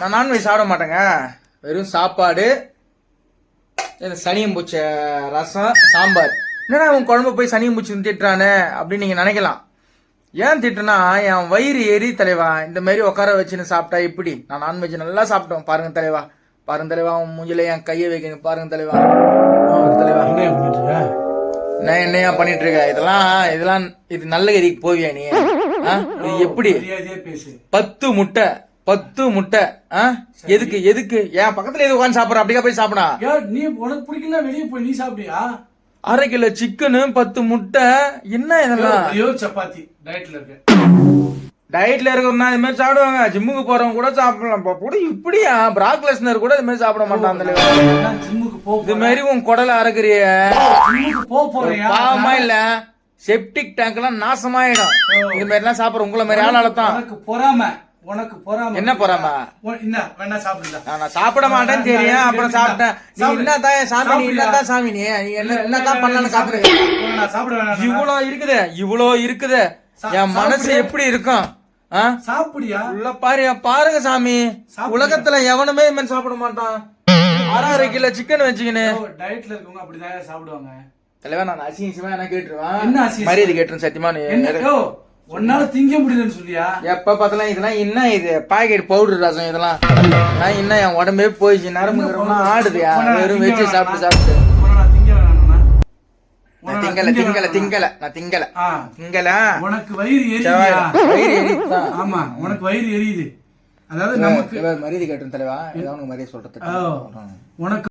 நான் நான்வெஜ் சாப்பிட மாட்டேங்க. வெறும் சாப்பாடு இந்த சனியம் பூச்ச ரசம் சாம்பார். என்னடா உன் குழம்பு போய் சனியம் பூச்சி திட்டுறானே அப்படின்னு நீங்க நினைக்கலாம். ஏன் திட்டுனா என் வயிறு எரி தலைவா இந்த மாதிரி உட்கார வச்சுன்னு சாப்பிட்டா இப்படி? நான் நான்வெஜ் நல்லா சாப்பிட்டோம். பாருங்க தலைவா. பாருங்க தலைவா உன் மூஞ்சில என் கையை வைக்கணும். பாருங்க தலைவா. தலைவா. நான் என்னையா பண்ணிட்டு இருக்க? இதெல்லாம் இதெல்லாம் இது நல்ல கறிக்கு போவியா நீ? எப்படி? பத்து முட்டை. பத்து முட்டை? எதுக்கு எதுக்கு? ஏன் பக்கத்துல எது உட்காந்து சாப்பிட்ற? அப்படியே போய் சாப்பிடா நீ உனக்கு பிடிக்கல வெளியே போய் நீ சாப்பிட்டியா அரை கிலோ சிக்கனு பத்து முட்டை. என்ன இதெல்லாம்? ஐயோ சப்பாத்தி. டயட்ல இருக்க. டயட்ல இருக்கிறவங்க இது மாதிரி சாப்பிடுவாங்க. ஜிம்முக்கு போறவங்க கூட சாப்பிடலாம். கூட இப்படியா? பிராக்லெஸ்னர் கூட இது மாதிரி சாப்பிட மாட்டான் ஜிம்முக்கு போ இது மாதிரி உன் குடலை போறியா பாவமா இல்ல. செப்டிக் டேங்க் எல்லாம் நாசமாயிடும். இது மாதிரி எல்லாம் சாப்பிடுற உங்களை மாதிரி ஆளால தான். பொறாம. உனக்கு பொறாம என்ன பொறாம? வேணா சாப்பிடுங்க நான் சாப்பிட மாட்டேன்னு தெரியும். அப்புறம் சாப்பிட்டேன் நீ என்னதான் சாமி நீ என்னதான் சாமி நீ? என்ன என்னதான் பண்ணலாம்னு காத்துருக்க நான் சாப்பிட வேணாம் இவ்வளோ இருக்குது இவ்வளோ இருக்குது. என் மனசு எப்படி இருக்கும்? சாப்பிடியா? உள்ள பாரு பாருங்க சாமி. உலகத்துல எவனுமே மாதிரி சாப்பிட மாட்டான். அரை கிலோ சிக்கன் வச்சுக்கின்னு. டயட்ல இருக்கவங்க அப்படிதான் சாப்பிடுவாங்க. தலைவா நான் அசிங்கமா என்ன கேட்டுருவேன்? என்ன? மரியாதை கேட்டுருவேன் சத்தியமா நீ உன்னால திங்க முடியலன்னு சொல்லியா? எப்ப பார்த்தாலும் இதெல்லாம் என்ன இது? பாக்கெட் பவுடர் ரசம் இதெல்லாம். நான் என்ன என் உடம்பே போயிடுச்சு நரம்பு ஆடுதுயா? வெறும் வச்சு சாப்பிட்டு? சாப்பிட்டு. திங்கல திங்க திங்கல? திங்கல நான் திங்கல ஆ, திங்கல? உனக்கு வயிறு எரியுதா. ஆமா உனக்கு வயிறு எரியுது. அதாவது நமக்கு மரியாதை கேட்டு தலைவா. ஏதாவது மரியாதை சொல்றது உனக்கு